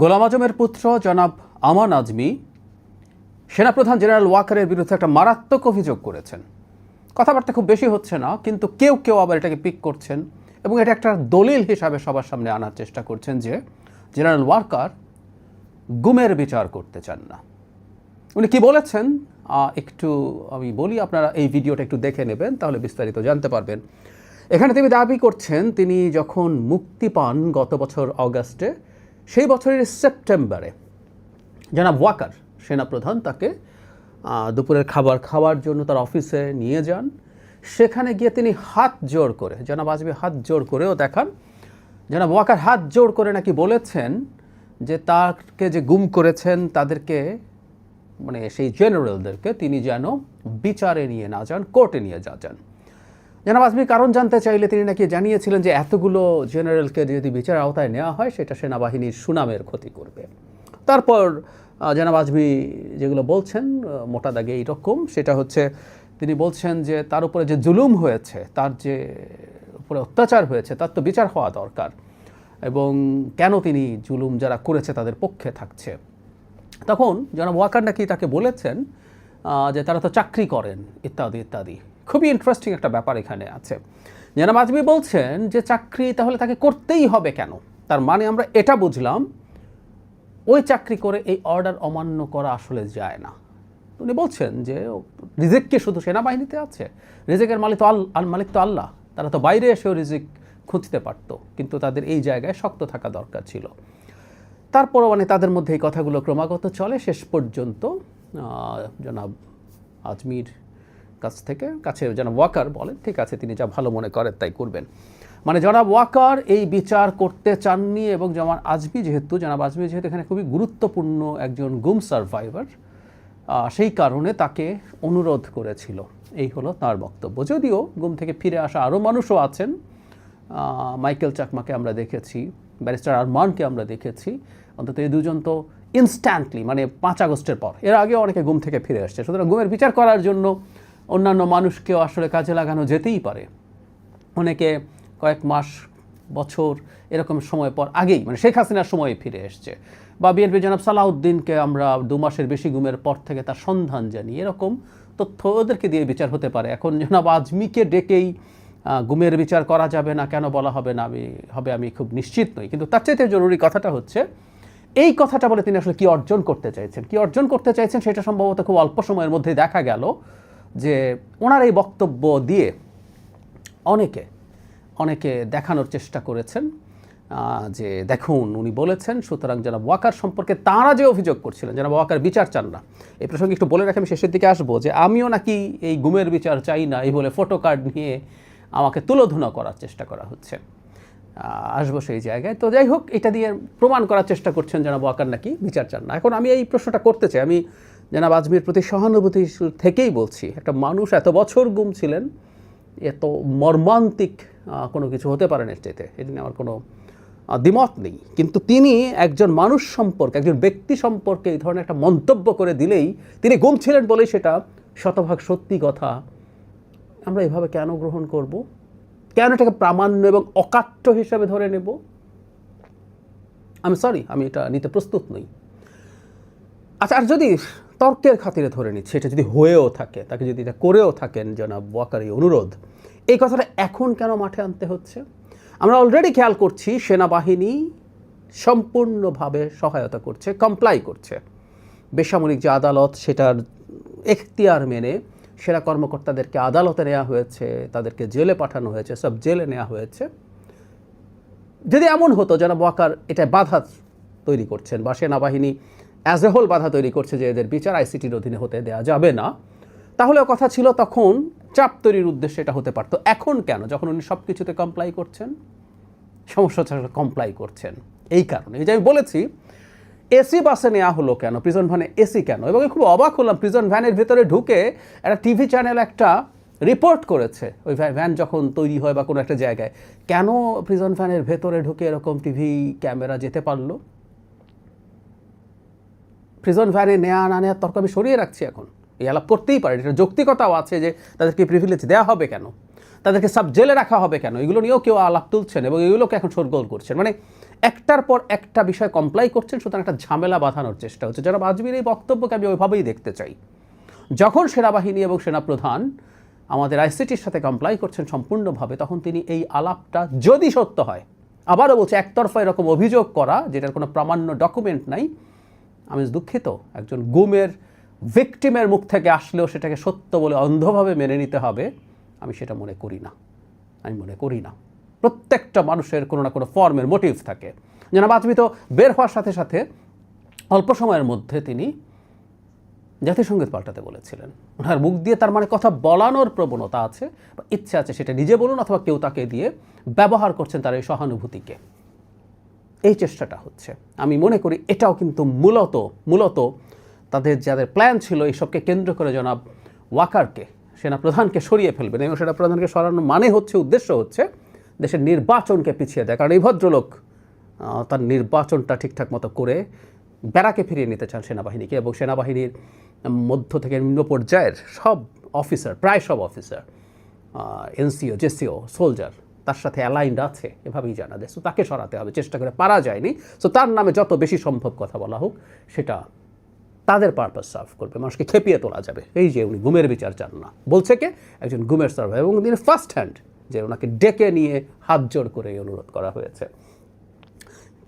গোলাম আজমের পুত্র জনাব আমান আজমি, সেনাপ্রধান জেনারেল ওয়াকারের বিরুদ্ধে একটা মারাত্মক অভিযোগ করেছেন। কথাবার্তা খুব বেশি হচ্ছে না, কিন্তু কেউ কেউ আবার এটাকে পিক করছেন এবং এটা একটা দলিল হিসাবে সবার সামনে আনার চেষ্টা করছেন যে জেনারেল ওয়ার্কার গুমের বিচার করতে চান না। উনি কি বলেছেন? একটু আমি বলি, আপনারা এই ভিডিওটা একটু দেখে নেবেন, তাহলে বিস্তারিত জানতে পারবেন। এখানে তিনি দাবি করছেন, তিনি যখন মুক্তি পান গত বছর অগাস্টে সেই বছরের সেপ্টেম্বরে জনাব ওয়াকার, সেনাপ্রধান, তাকে দুপুরের খাবার খাওয়ার জন্য তার অফিসে নিয়ে যান। সেখানে গিয়ে তিনি হাত জোড় করে, জনাব আজমি হাত জোড় করেও দেখান। জনাব ওয়াকার হাত জোড় করে নাকি বলেছেন যে তাকে যে গুম করেছেন, তাদেরকে মানে সেই জেনারেলদেরকে তিনি যেন বিচারে নিয়ে না যান, কোর্টে নিয়ে যা যান। জনাব আজমি, কারণ জানতে চাইলে তিনি নাকি জানিয়েছিলেন যে এতগুলো জেনারেলকে যদি বিচার আওতায় নেওয়া হয়, সেটা সেনাবাহিনীর সুনামের ক্ষতি করবে। তারপর জনাব আজমি যেগুলো বলছেন মোটা দাগে এইরকম, সেটা হচ্ছে, তিনি বলছেন যে তার উপরে যে জুলুম হয়েছে, তার যে উপরে অত্যাচার হয়েছে, তার তো বিচার হওয়া দরকার। এবং কেন তিনি জুলুম যারা করেছে, তাদের পক্ষে থাকছে? তখন জনাব ওয়াকার নাকি তাকে বলেছেন যে তারা তো চাকরি করেন, ইত্যাদি ইত্যাদি। খুবই ইন্টারেস্টিং একটা ব্যাপার এখানে আছে। জনাব আজমি বলছেন যে চাকরি তাহলে তাকে করতেই হবে কেন? তার মানে আমরা এটা বুঝলাম, ওই চাকরি করে এই অর্ডার অমান্য করা আসলে যায় না। উনি বলছেন যে রিজিক কি শুধু সেনাবাহিনীতে আছে, রিজিকের মালিক তো আল মালিক তো আল্লাহ, তারা তো বাইরে এসেও রিজিক খুঁজতে পারতো, কিন্তু তাদের এই জায়গায় শক্ত থাকা দরকার ছিল। তারপরও মানে তাদের মধ্যে এই কথাগুলো ক্রমাগত চলে। শেষ পর্যন্ত জনাব আজমির কাছ থেকে, কাছে জনাব ওয়াকার বলেন ঠিক আছে, তিনি যা ভালো মনে করেন তাই করবেন। মানে জনাব ওয়াকার এই বিচার করতে চাননি এবং জনাব আজমি যেহেতু, জনাব আজমি যেহেতু এখানে খুবই গুরুত্বপূর্ণ একজন গুম সার্ভাইভার সেই কারণে তাকে অনুরোধ করেছিল। এই হলো তার বক্তব্য। যদিও গুম থেকে ফিরে আসা আরও মানুষও আছেন মাইকেল চাকমাকে আমরা দেখেছি, ব্যারিস্টার আরমানকে আমরা দেখেছি, অন্তত এই দুজন তো ইনস্ট্যান্টলি মানে পাঁচ আগস্টের পর। এর আগে অনেকে গুম থেকে ফিরে আসছে সুতরাং গুমের বিচার করার জন্য অন্যান্য মানুষকেও আসলে কাজে লাগানো যেতেই পারে। অনেকে কয়েক মাস, বছর এরকম সময় পর আগেই মানে শেখ হাসিনার সময়ে ফিরে এসছে। বা বিএনপি জনাব সালাউদ্দিনকে আমরা দু মাসের বেশি গুমের পর থেকে তার সন্ধান জানি। এরকম তথ্য ওদেরকে দিয়ে বিচার হতে পারে। এখন জনাব আজমিকে ডেকেই গুমের বিচার করা যাবে না, কেন বলা হবে না, আমি, হবে আমি খুব নিশ্চিত নই। কিন্তু তার চাইতে জরুরি কথাটা হচ্ছে, এই কথাটা বলে তিনি আসলে কি অর্জন করতে চাইছেন? কি অর্জন করতে চাইছেন? সেটা সম্ভবত খুব অল্প সময়ের মধ্যে দেখা গেল। যে ওনার এই বক্তব্য দিয়ে অনেকে অনেকে দেখানোর চেষ্টা করেছেন যে দেখুন, উনি বলেছেন, সুতরাং জনাব ওয়াকার সম্পর্কে তাঁরা যে অভিযোগ করছিলেন, জনাব ওয়াকার বিচার চান না। এই প্রসঙ্গে একটু বলে রাখি, আমি শেষের দিকে আসব যে আমিও নাকি এই গুমের বিচার চাই না, এই বলে ফটো কার্ড নিয়ে আমাকে তুলোধুনা করার চেষ্টা করা হচ্ছে। আসব সেই জায়গায়। তো যাই হোক, এটা দিয়ে প্রমাণ করার চেষ্টা করছেন জনাব ওয়াকার নাকি বিচার চান না। এখন আমি এই প্রশ্নটা করতে চাই। আমি জনাব আজমির, প্রতি সহানুভূতিশীল থেকেই বলছি, একটা মানুষ এত বছর গুম ছিলেন এত মর্মান্তিক কোনো কিছু হতে পারে এর চাইতে এটা আমার কোনো দ্বিমত নেই। কিন্তু তিনি একজন মানুষ সম্পর্কে, একজন ব্যক্তি সম্পর্কে এই ধরনের একটা মন্তব্য করে দিলেই তিনি গুম ছিলেন বলেই সেটা শতভাগ সত্যি কথা। আমরা এভাবে কেন গ্রহণ করব? কেন এটাকে প্রামাণ্য এবং অকাট্য হিসাবে ধরে নেব? আমি সরি আমি এটা নিতে প্রস্তুত নই। আচ্ছা আর যদি তর্কের খাতিরে ধরে নিচ্ছে। এটা যদি হয়েও থাকে, তাকে যদি এটা করেও থাকেন, জনাব ওয়াকার এই অনুরোধ। এই কথাটা এখন কেন মাঠে আনতে হচ্ছে? আমরা অলরেডি খেয়াল করছি, সেনাবাহিনী সম্পূর্ণভাবে সহায়তা করছে কমপ্লাই করছে। বেসামরিক যে আদালত, সেটার এখতিয়ার মেনে সেরা কর্মকর্তাদেরকে আদালতে নেওয়া হয়েছে, তাদেরকে জেলে পাঠানো হয়েছে, সব জেলে নেওয়া হয়েছে। যদি এমন হতো, জনাব ওয়াকার এটা বাধা তৈরি করছেন, বা সেনাবাহিনী অ্যাজ এ হোল বাধা তৈরি করছে যে এদের বিচার আইসিটির অধীনে হতে দেওয়া যাবে না। তাহলে কথা ছিল তখন চাপ তৈরির উদ্দেশ্যে এটা হতে পারতো। এখন কেন? যখন উনি সব কিছুতে কমপ্লাই করছেন? সমস্যা হচ্ছে কমপ্লাই করছেন। এই কারণে। এই যে আমি বলেছি, এসি বাসে নেওয়া হলো কেন? প্রিজন ভ্যানে এসি কেন? এবং খুব অবাক হলাম প্রিজন ভ্যানের ভেতরে ঢুকে একটা টিভি চ্যানেল একটা রিপোর্ট করেছে। ওই ভ্যা- ভ্যান যখন তৈরি হয় বা কোনো একটা জায়গায়। কেন প্রিজন ভ্যানের ভেতরে ঢুকে এরকম টিভি ক্যামেরা যেতে পারল? প্রিজন ভ্যানে নেওয়া না নেওয়ার তর্ক আমি সরিয়ে রাখছি এখন। এই আলাপ করতেই পারে এটা যৌক্তিকতাও আছে যে তাদেরকে প্রিভিলেজ দেওয়া হবে কেন? তাদেরকে সাব জেলে রাখা হবে কেন? এগুলো নিয়েও কেউ আলাপ তুলছেন এবং এগুলোকে এখন শোরগোল করছেন। মানে একটার পর একটা বিষয় কমপ্লাই করছেন, সুতরাং একটা ঝামেলা বাঁধানোর চেষ্টা হচ্ছে। যারা আজমির এই বক্তব্যকে আমি ওইভাবেই দেখতে চাই। যখন সেনাবাহিনী এবং সেনাপ্রধান আমাদের আইসিটির সাথে কমপ্লাই করছেন সম্পূর্ণভাবে, তখন তিনি এই আলাপটা যদি সত্য হয়, আবারও বলছে, একতরফা এরকম অভিযোগ করা, যেটার কোনো প্রামাণ্য ডকুমেন্ট নাই আমি দুঃখিত। একজন গুমের ভিকটিমের মুখ থেকে আসলেও সেটাকে সত্য বলে অন্ধভাবে মেনে নিতে হবে, আমি সেটা মনে করি না। আমি মনে করি না। প্রত্যেকটা মানুষের কোনো না কোনো ফর্মের মোটিভ থাকে। জনাব আজমি তো বের হওয়ার সাথে সাথে অল্প সময়ের মধ্যে তিনি জাতিসংগীত পাল্টাতে বলেছিলেন। ওনার মুখ দিয়ে তার মানে কথা বলানোর প্রবণতা আছে বা ইচ্ছে আছে সেটা নিজে বলুন অথবা কেউ তাকে দিয়ে ব্যবহার করছেন তার এই সহানুভূতিকে। এই চেষ্টাটা হচ্ছে। আমি মনে করি এটাও কিন্তু মূলত মূলত তাদের যাদের প্ল্যান ছিল এইসবকে কেন্দ্র করে জনাব ওয়াকারকে, সেনাপ্রধানকে সরিয়ে ফেলবেন এবং সেনাপ্রধানকে সরানোর মানে হচ্ছে, উদ্দেশ্য হচ্ছে দেশের নির্বাচনকে পিছিয়ে দেয় কারণ এই ভদ্রলোক তার নির্বাচনটা ঠিকঠাক মতো করে ব্যারাকে ফিরিয়ে নিতে চান সেনাবাহিনীকে এবং সেনাবাহিনীর মধ্য থেকে নিম্ন পর্যায়ের সব অফিসার প্রায় সব অফিসার এনসিও, জেসিও সোলজার তার সাথে অ্যালাইন্ড আছে, এভাবেই জানা যায়। সো তাকে সরাতে হবে, চেষ্টা করে, পারা যায়নি। সো তার নামে যত বেশি সম্ভব কথা বলা হোক, সেটা তাদের পারপাস সার্ভ করবে। মানুষকে খেপিয়ে তোলা যাবে। এই যে উনি গুমের বিচার চান না। বলছে কে? একজন গুমের সার্ভ এবং তিনি ফার্স্ট হ্যান্ড যে ওনাকে ডেকে নিয়ে হাত জোড় করে অনুরোধ করা হয়েছে।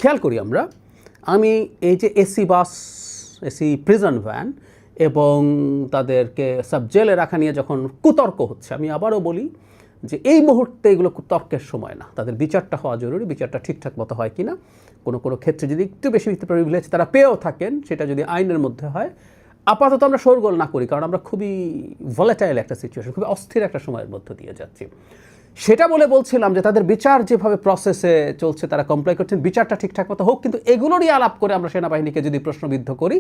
খেয়াল করি আমরা, আমি এই যে AC bus, AC prison van এবং তাদেরকে সাব জেলে রাখা নিয়ে যখন কুতর্ক হচ্ছে, আমি আবারও বলি যে এই মুহূর্তে এগুলো তর্কের সময় না। তাদের বিচারটা হওয়া জরুরি, বিচারটা ঠিকঠাক মতো হয় কি না কোনো কোনো ক্ষেত্রে যদি একটু বেশি প্রিভিলেজ তারা পেয়েও থাকেন, সেটা যদি আইনের মধ্যে হয়, আপাতত আমরা শোরগোল না করি, কারণ আমরা খুবই ভলেটাইল একটা সিচুয়েশন খুবই অস্থির একটা সময়ের মধ্য দিয়ে যাচ্ছি। সেটা বলে বলছিলাম যে তাদের বিচার যেভাবে প্রসেসে চলছে, তারা কমপ্লাই করছেন, বিচারটা ঠিকঠাক মতো হোক, কিন্তু এগুলোরই আলাপ করে আমরা সেনাবাহিনীকে যদি প্রশ্নবিদ্ধ করি,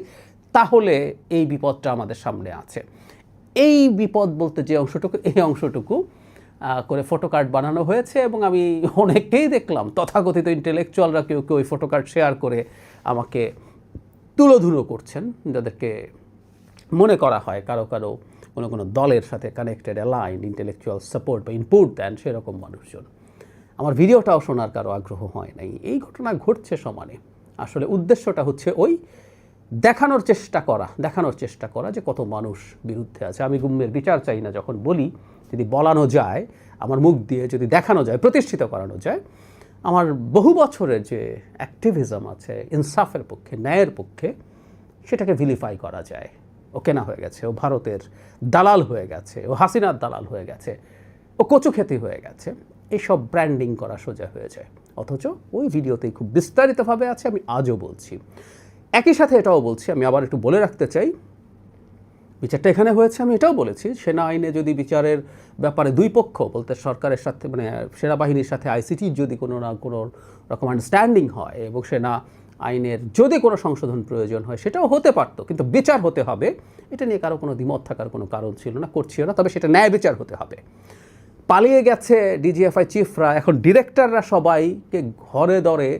তাহলে এই বিপদটা আমাদের সামনে আছে। এই বিপদ বলতে যে অংশটুকু, এই অংশটুকু করে ফটো কার্ড বানানো হয়েছে এবং আমি অনেককেই দেখলাম। তথাকথিত ইন্টেলেকচুয়ালরা কেউ কেউ ওই ফটো কার্ড শেয়ার করে আমাকে তুলোধুলো করছেন, যাদেরকে মনে করা হয় কারও কারও কোনো কোনো দলের সাথে কানেক্টেড অ্যালাইন ইন্টেলেকচুয়াল সাপোর্ট বা ইনপুট দেন সেরকম মানুষজন। আমার ভিডিওটাও শোনার কারও আগ্রহ হয় নাই। এই ঘটনা ঘটছে সমানে। আসলে উদ্দেশ্যটা হচ্ছে ওই দেখানোর চেষ্টা করা, দেখানোর চেষ্টা করা যে কত মানুষ বিরুদ্ধে আছে। আমি গুম্মের বিচার চাই না যখন বলি, যদি বলানো যায়, আমার মুখ দিয়ে যদি দেখানো যায়, প্রতিষ্ঠিত করানো যায়, আমার বহু বছরের যে অ্যাক্টিভিজম আছে, ইনসাফের পক্ষে, ন্যায়ের পক্ষে, সেটাকে ভিলিফাই করা যায়। ও কেনা হয়ে গেছে, ও ভারতের দালাল হয়ে গেছে, ও হাসিনার দালাল হয়ে গেছে, ও কচুখ্যাতি হয়ে গেছে এইসব ব্র্যান্ডিং করা সোজা হয়ে যায়। অথচ ওই ভিডিওতেই খুব বিস্তারিতভাবে আছে, আমি আজও বলছি। একই সাথে এটাও বলছি, আমি আবার একটু বলে রাখতে চাই। বিচারটা এখানে হয়েছে, আমি এটাও বলেছি, সেনা আইনে যদি বিচারের ব্যাপারে দুই পক্ষ, বলতে সরকারের সাথে মানে সেনাবাহিনীর সাথে আইসিটির যদি কোনো না, কোনো রকম আন্ডারস্ট্যান্ডিং হয় এবং সেনা আইনের যদি কোনো সংশোধন প্রয়োজন হয়, সেটাও হতে পারতো, কিন্তু বিচার হতে হবে। এটা নিয়ে কারও কোনো দ্বিমত থাকার কোনো কারণ ছিল না, করছিল না, তবে সেটা ন্যায় বিচার হতে হবে। পালিয়ে গেছে ডিজিএফআই চিফরা এখন ডিরেক্টররা সবাইকে ঘরে দরে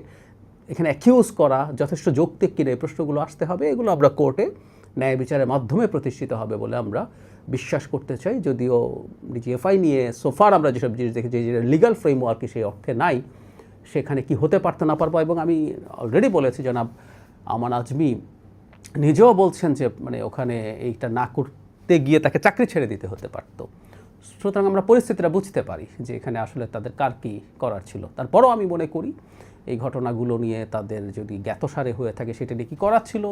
এখানে অ্যাকিউজ করা যথেষ্ট যৌক্তিক কিনা এই প্রশ্নগুলো আসতে হবে, এগুলো আমরা কোর্টে ন্যায় বিচারের মাধ্যমে প্রতিষ্ঠিত হবে বলে আমরা বিশ্বাস করতে চাই। যদিও ডিজিএফআই নিয়ে সোফার আমরা যেসব জিনিস দেখেছি, যে লিগাল ফ্রেমওয়ার্কে সেই অর্থে নাই, সেখানে কি হতে পারতো না পারব এবং আমি অলরেডি বলেছি, জনাব আমান আজমি নিজেও বলছেন যে মানে ওখানে এইটা না করতে গিয়ে তাকে চাকরি ছেড়ে দিতে হতে পারতো। সুতরাং আমরা পরিস্থিতিটা বুঝতে পারি যে এখানে আসলে তাদের কার কী করার ছিল। তারপরও আমি মনে করি এই ঘটনাগুলো নিয়ে তাদের যদি জ্ঞাতসারে হয়ে থাকে, সেটা নিয়ে কী করার ছিল?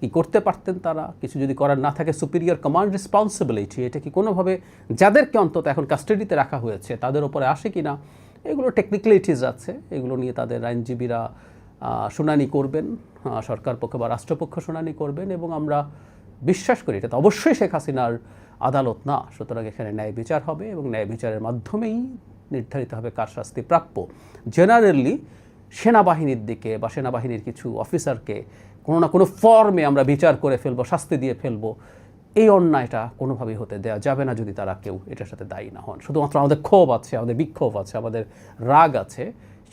কী করতে পারতেন তারা? কিছু যদি করার না থাকে সুপিরিয়র কমান্ড রেসপন্সিবিলিটি এটা কি কোনোভাবে যাদেরকে অন্তত এখন কাস্টাডিতে রাখা হয়েছে, তাদের ওপরে আসে কি না এগুলো টেকনিক্যালিটিস আছে, এগুলো নিয়ে তাদের আইনজীবীরা শুনানি করবেন সরকার পক্ষ বা রাষ্ট্রপক্ষ শুনানি করবেন এবং আমরা বিশ্বাস করি, এটা তো অবশ্যই শেখ হাসিনার আদালত না, সুতরাং এখানে ন্যায় বিচার হবে এবং ন্যায় বিচারের মাধ্যমেই নির্ধারিত হবে কার শাস্তি প্রাপ্য। জেনারেলি সেনাবাহিনীর দিকে বা সেনাবাহিনীর কিছু অফিসারকে কোনো না কোনো ফর্মে আমরা বিচার করে ফেলব, শাস্তি দিয়ে ফেলব, এই অন্যায়টা কোনোভাবেই হতে দেওয়া যাবে না যদি তারা কেউ এটার সাথে দায়ী না হন। শুধুমাত্র আমাদের ক্ষোভ আছে, আমাদের বিক্ষোভ আছে, আমাদের রাগ আছে,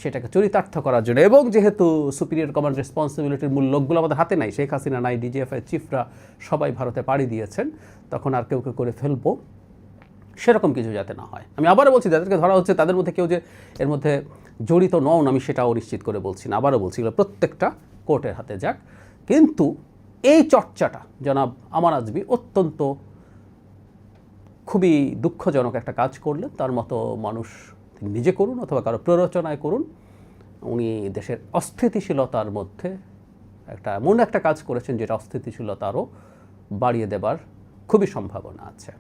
সেটাকে চরিতার্থ করার জন্য। এবং যেহেতু সুপিরিয়র কমান্ড রেসপন্সিবিলিটির মূল লোকগুলো আমাদের হাতে নাই, শেখ হাসিনা নাই ডিজিএফআই চিফরা সবাই ভারতে পাড়ি দিয়েছেন, তখন আর কেউ কেউ করে ফেলব, সেরকম কিছু যাতে না হয়। আমি আবারও বলছি, যাদেরকে ধরা হচ্ছে তাদের মধ্যে কেউ যে, এর মধ্যে জড়িত নন আমি সেটাও নিশ্চিত করে বলছি না, আবারও বলছি, এগুলো প্রত্যেকটা কোর্টের হাতে যাক। কিন্তু এই চর্চাটা, জনাব আমার আজবি অত্যন্ত খুবই দুঃখজনক একটা কাজ করলেন। তার মতো মানুষ নিজে করুন অথবা কারও প্ররোচনায় করুন। উনি দেশের অস্থিতিশীলতার মধ্যে একটা এমন একটা কাজ করেছেন যেটা অস্থিতিশীলতা আরও বাড়িয়ে দেবার খুবই সম্ভাবনা আছে।